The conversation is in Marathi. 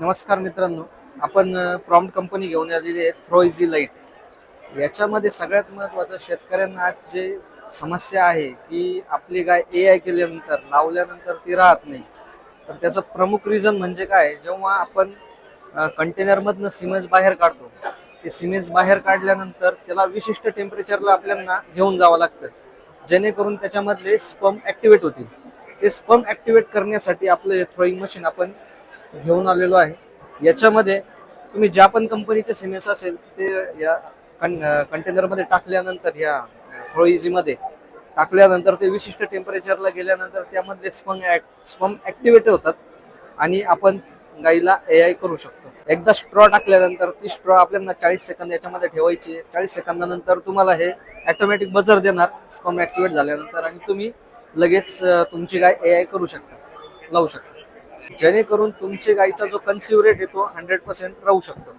नमस्कार मित्रांनो. आपण प्रॉम्प्ट कंपनी घेऊन आलेली आहे थ्रो इझी लाइट याच्यामध्ये सगळ्यात महत्त्वाचं शेतकऱ्यांना आज जे समस्या आहे की आपली गाय ए आय केल्यानंतर लावल्यानंतर ती राहत नाही. तर त्याचं प्रमुख रिझन म्हणजे काय? जेव्हा आपण कंटेनरमधनं सिमेज बाहेर काढतो ते सिमेज बाहेर काढल्यानंतर त्याला विशिष्ट टेम्परेचरला आपल्याला घेऊन जावं लागतं. जेणेकरून त्याच्यामधले स्पम ॲक्टिवेट होतील. ते स्पम ॲक्टिवेट करण्यासाठी आपलं हे थ्रोईंग मशीन आपण घेऊन आलेलो आहे. याच्यामध्ये तुम्ही ज्या पण कंपनीचे सिमेंट्स असेल ते या कं कंटेनरमध्ये टाकल्यानंतर या थ्रो टाकल्यानंतर ते विशिष्ट टेम्परेचरला गेल्यानंतर त्यामध्ये स्पम ॲक्ट स्पम ॲक्टिवेट होतात आणि आपण गाईला ए आय करू शकतो. एकदा स्ट्रॉ टाकल्यानंतर ती स्ट्रॉ आपल्याला चाळीस सेकंद याच्यामध्ये ठेवायची आहे. चाळीस सेकंदानंतर तुम्हाला हे ॲटोमॅटिक बजर देणार स्पम ॲक्टिवेट झाल्यानंतर आणि तुम्ही लगेच तुमची गाय ए आय करू शकता लावू शकता. जेणेकरून तुमचे गायीचा जो कन्सिव्ह रेट आहे तो हंड्रेड पर्सेंट राहू शकतो.